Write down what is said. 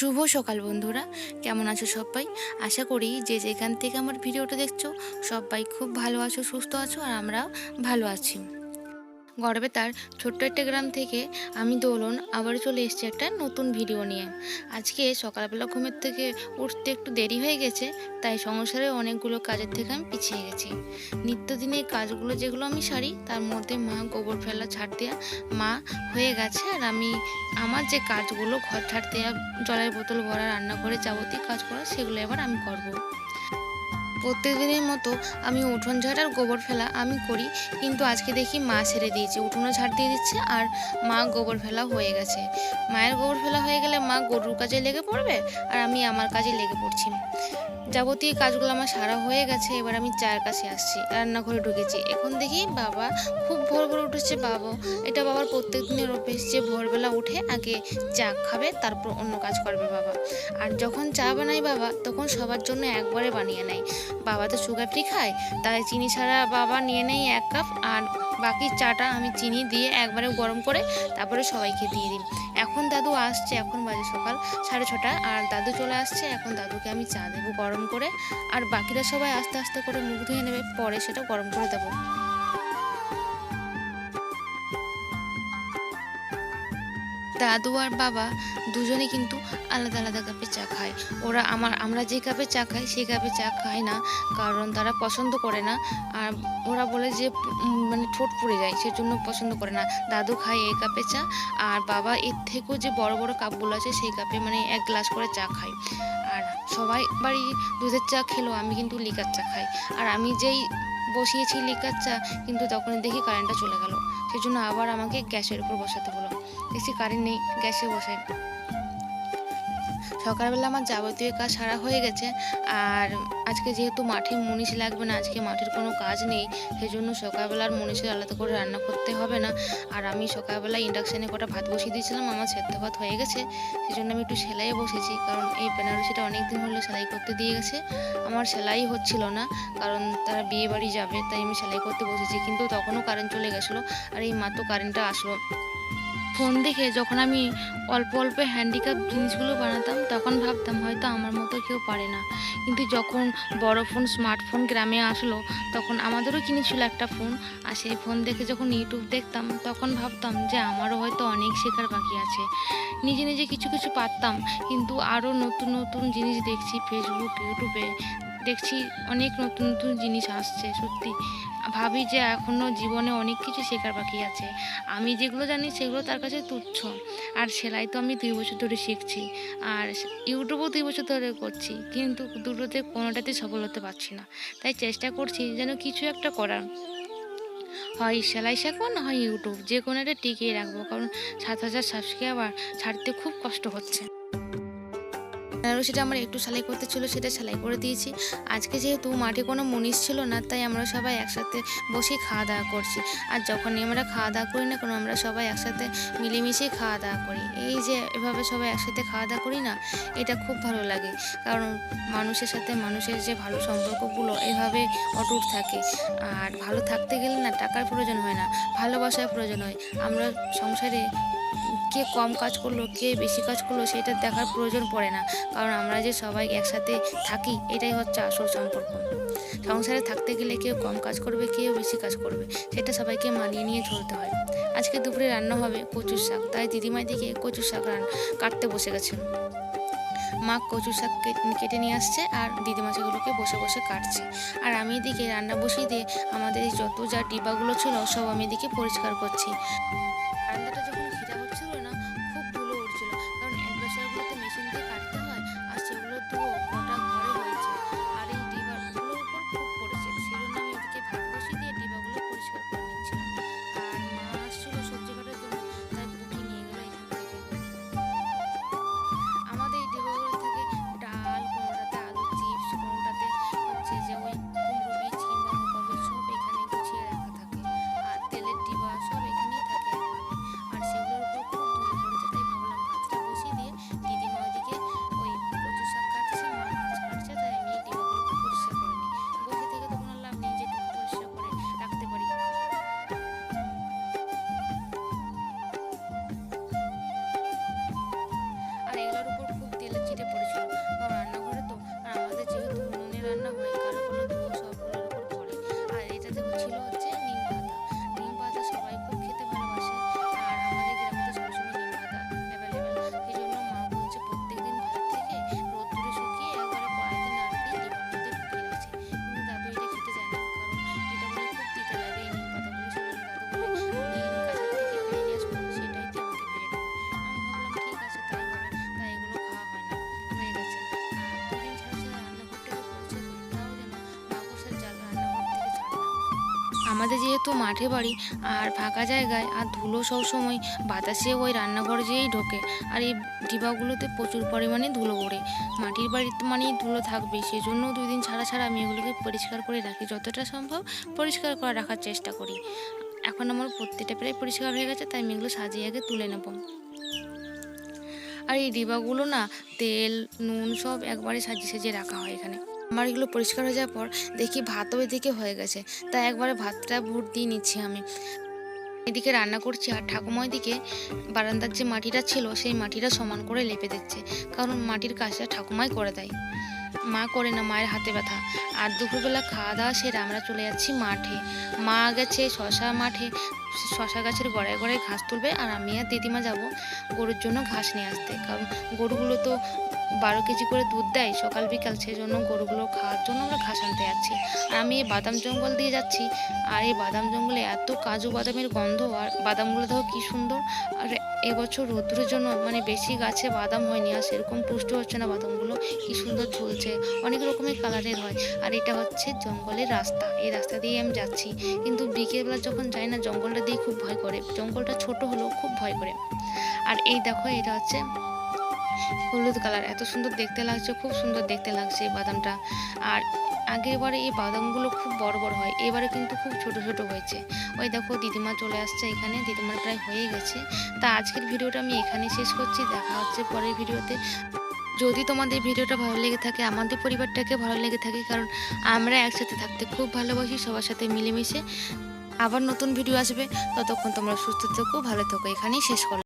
শুভ সকাল বন্ধুরা। কেমন আছো সবাই? আশা করি যে যেখান থেকে আমার ভিডিওটা দেখছ, সবাই খুব ভালো আছো, সুস্থ আছো, আর আমরাও ভালো আছি। গর্বে তার ছোট্ট একটা গ্রাম থেকে আমি দোলন আবার চলে এসেছি একটা নতুন ভিডিও নিয়ে আজকে সকালবেলা ঘুমের থেকে উঠতে একটু দেরি হয়ে গেছে, তাই সংসারে অনেকগুলো কাজের থেকে আমি পিছিয়ে গেছি নিত্যদিনের কাজগুলো যেগুলো আমি সারি, তার মধ্যে মা গোবর ফেলা ছাড় দেওয়া মা হয়ে গেছে আর আমি আমার যে কাজগুলো ঘর ছাড় দেওয়া জলের বোতল ভরা রান্না করে যাবতীয় কাজ করা, সেগুলো এবার আমি করব। প্রত্যেকদিনের মতো আমি উঠোন ঝাড় আর গোবর ফেলা আমি করি, কিন্তু আজকে দেখি মা ছেড়ে দিয়েছে। উঠোনও ঝাড় দিয়ে দিচ্ছে আর মা গোবর ফেলা হয়ে গেছে। মায়ের গোবর ফেলা হয়ে গেলে মা গরুর কাজে লেগে পড়বে? আর আমি আমার কাজে লেগে পড়ছি। যাবতীয় কাজগুলো আমার সারা হয়ে গেছে, এবার আমি চায়ের কাছে আসছি, রান্নাঘরে ঢুকেছি। এখন দেখি বাবা খুব ভোর ভোর উঠেছে বাবা। এটা বাবার প্রত্যেক দিনের অভ্যেস যে ভোরবেলা উঠে আগে চা খাবে, তারপর অন্য কাজ করবে বাবা। আর যখন চা বানাই বাবা, তখন সবার জন্য একবারে বানিয়ে নেয়। বাবা তো সুগার ফ্রি খায়, তাই চিনি ছাড়া বাবা নিয়ে নেয় এক কাপ আর বাকি চাটা আমি চিনি দিয়ে একবারে গরম করে তারপরে সবাইকে দিয়ে দিই। এখন দাদু আসছে, এখন বাজে সকাল সাড়ে ছটা আর দাদু চলে আসছে, এখন দাদুকে আমি চা দেবো গরম করে। আর বাকিরা সবাই আস্তে আস্তে করে মুখ ধুয়ে নেবে, পরে সেটা গরম করে দেবো। দাদু আর বাবা দুজনে কিন্তু আলাদা আলাদা কাপে চা খায়। ওরা আমার, আমরা যে কাপে চা খাই সেই কাপে চা খায় না, কারণ তারা পছন্দ করে না। আর ওরা বলে যে মানে ঠোঁট পুড়ে যায়, সেজন্য পছন্দ করে না। দাদু খায় এই কাপে চা, আর বাবা এর থেকেও যে বড় বড় কাপগুলো আছে সেই কাপে মানে এক গ্লাস করে চা খায়। আর সবাই বাড়ি দুধের চা খেলো, আমি কিন্তু লিকার চা খাই। আর আমি যেই বসিয়েছি লিকার চা, কিন্তু তখন দেখি কারেন্টটা চলে গেল। সেজন্য আবার আমাকে গ্যাসের উপর বসাতে হলো দেখছি কারেন্ট নেই, গ্যাসে বসে। সকালবেলা আমার যাবতীয় কাজ সারা হয়ে গেছে, আর আজকে যেহেতু মাঠে মনীষ লাগবে না, আজকে মাঠের কোনো কাজ নেই সেই সেজন্য সকালবেলার মনীষের আলাদা করে রান্না করতে হবে না। আর আমি সকালবেলা ইন্ডাকশানে কটা ভাত বসিয়ে দিয়েছিলাম, আমার সেদ্ধ ভাত হয়ে গেছে সেই জন্য আমি একটু সেলাইয়ে বসেছি, কারণ এই বেনারসিটা অনেক দিন হলো সেলাই করতে দিয়ে গেছে। আমার সেলাই হচ্ছিল না, কারণ তারা বিয়ে বাড়ি যাবে, তাই আমি সেলাই করতে বসেছি, কিন্তু তখনও কারেন্ট চলে গেছিল, আর এই মাত্র কারেন্টটা আসলো। ফোন দেখে যখন আমি অল্প অল্প হ্যান্ডিক্যাপ জিনিসগুলো বানাতাম, তখন ভাবতাম হয়তো আমার মতো কেউ পারে না। কিন্তু যখন বড় ফোন স্মার্টফোন গ্রামে আসলো, তখন আমাদেরও কিনেছিল একটা ফোন আর সেই ফোন দেখে যখন ইউটিউব দেখতাম, তখন ভাবতাম যে আমারও হয়তো অনেক শেখার বাকি আছে। নিজে নিজে কিছু কিছু পারতাম, কিন্তু আরও নতুন নতুন জিনিস দেখছি ফেসবুক ইউটিউবে দেখছি অনেক নতুন নতুন জিনিস আসছে, সত্যি। ভাবি যে এখনও জীবনে অনেক কিছু শেখার বাকি আছে। আমি যেগুলো জানি সেগুলো তার কাছে তুচ্ছ। আর সেলাই তো আমি দুই বছর ধরে শিখছি। আর ইউটিউবও দুই বছর ধরে করছি। কিন্তু দুটোতে কোনোটাতে সফল হতে পারছি না। তাই চেষ্টা করছি যেন কিছু একটা করার। হয় সেলাই শেখবো, না হয় ইউটিউব। যে কোনো একটা টিকিয়ে রাখব। কারণ সাত হাজার সাবস্ক্রাইবার ছাড়তে খুব কষ্ট হচ্ছে। বেনারসিটা আমার একটু সেলাই করতে ছিল, সেটা সেলাই করে দিয়েছি। আজকে যেহেতু মাঠে কোনো মনীষ ছিল না, তাই আমরা সবাই একসাথে বসে খাওয়া দাওয়া করছি। আর যখনই আমরা খাওয়া দাওয়া করি না কোনো, আমরা সবাই একসাথে মিলেমিশে খাওয়া দাওয়া করি। এই যে এভাবে সবাই একসাথে খাওয়া দাওয়া করি না, এটা খুব ভালো লাগে। কারণ মানুষের সাথে মানুষের যে ভালো সম্পর্কগুলো, এভাবে অটুট থাকে। আর ভালো থাকতে গেলে না, টাকার প্রয়োজন হয় না, ভালোবাসার প্রয়োজন হয়। আমরা সংসারে কে কম কাজ করল, কে বেশি কাজ করল, সেটা দেখার প্রয়োজন পড়ে না। কারণ আমরা যে সবাই একসাথে থাকি, এটাই হচ্ছে আসল সম্পর্ক। সংসারে থাকতে গেলে কেউ কম কাজ করবে, কেউ বেশি কাজ করবে, সেটা সবাইকে মানিয়ে নিয়ে চলতে হয়। আজকে দুপুরে রান্না হবে কচুর শাক। তাই দিদিমাই দিকে কচুর শাক রান, কাটতে বসে গেছে। মা কচু শাক কেটে- নিয়ে আসছে আর দিদিমা সেগুলোকে বসে বসে কাটছে। আর আমি এদিকে রান্না বসিয়ে দিয়ে আমাদের যত যা ডিবাগুলো ছিল, সব আমি এদিকে পরিষ্কার করছি। আমাদের যেহেতু মাঠে বাড়ি আর ফাঁকা জায়গায় আর ধুলো সব সময় বাতাসে ওই রান্নাঘর যেয়েই ঢোকে আর এই ডিবাগুলোতে প্রচুর পরিমাণে ধুলো ওড়ে মাটির বাড়িতে মানেই ধুলো থাকবে সেই জন্য দুই দিন ছাড়া ছাড়া আমি এগুলোকে পরিষ্কার করে রাখি। যতটা সম্ভব পরিষ্কার করে রাখার চেষ্টা করি। এখন আমার প্রত্যেকটা প্রায় পরিষ্কার হয়ে গেছে, তাই আমি এগুলো সাজিয়ে আগে তুলে নেব। আর এই ডিবাগুলো না তেল, নুন সব একবারে সাজিয়ে সাজিয়ে রাখা হয় এখানে। আমার এগুলো পরিষ্কার হয়ে যাওয়ার পর দেখি ভাতও এদিকে হয়ে গেছে। তাই একবারে ভাতটা ভোট দিয়ে নিচ্ছি আমি। এদিকে রান্না করছি আর ঠাকুমা এদিকে বারান্দার যে মাটিটা ছিল, সেই মাটিটা সমান করে লেপে দিচ্ছে। কারণ মাটির কাজটা ঠাকুমাই করে দেয়। মা করে না, মায়ের হাতে ব্যথা। আর দুপুরবেলা খাওয়া দাওয়া সেরে আমরা চলে যাচ্ছি মাঠে। মা গেছে শশা মাঠে, শশা গাছের গড়ায় গড়ায় ঘাস তুলবে। আর আমি আর দিদিমা যাব গরুর জন্য ঘাস নিয়ে আসতে। কারণ গরুগুলো তো বারো কেজি করে দুধ দেয়, সকাল, বিকাল সেই জন্য গরুগুলো খাওয়ার জন্য আমরা ঘাস আনতে যাচ্ছি। আর আমি এই বাদাম জঙ্গল দিয়ে যাচ্ছি, আর এই বাদাম জঙ্গলে এত কাজু বাদামের গন্ধ, আর বাদামগুলো দেখো কি সুন্দর, আর এবছর রোদ্দুরের জন্য মানে বেশি গাছে বাদাম হয়নি, আর সেরকম পুষ্ট হচ্ছে না বাদামগুলো, কি সুন্দর ঝুলছে, অনেক রকমের কালারের হয়। আর এটা হচ্ছে জঙ্গলের রাস্তা, এই রাস্তা দিয়ে আমি যাচ্ছি। কিন্তু বিকেলবেলা যখন যাই না, জঙ্গলটা দিয়ে খুব ভয় করে, জঙ্গলটা ছোট হলেও খুব ভয় করে। আর এই দেখো, এটা হচ্ছে হলুদ কালার। এত সুন্দর দেখতে লাগছে, খুব সুন্দর দেখতে লাগছে এই বাদামটা। আর আগের বারে এই বাদামগুলো খুব বড় বড় হয়, এবারে কিন্তু খুব ছোট ছোট হয়েছে। ওই দেখো, দিদিমা চলে আসছে এখানে, দিদিমার প্রায় হয়ে গেছে। তা আজকের ভিডিওটা আমি এখানে শেষ করছি, দেখা হচ্ছে পরের ভিডিওতে। যদি তোমাদের ভিডিওটা ভালো লেগে থাকে, আমাদের পরিবারটাকে ভালো লেগে থাকে, কারণ আমরা একসাথে থাকতে খুব ভালোবাসি, সবার সাথে মিলেমিশে। আবার নতুন ভিডিও আসবে, ততক্ষণ তোমরা সুস্থ থেকো, ভালো থেকো। এখানেই শেষ করো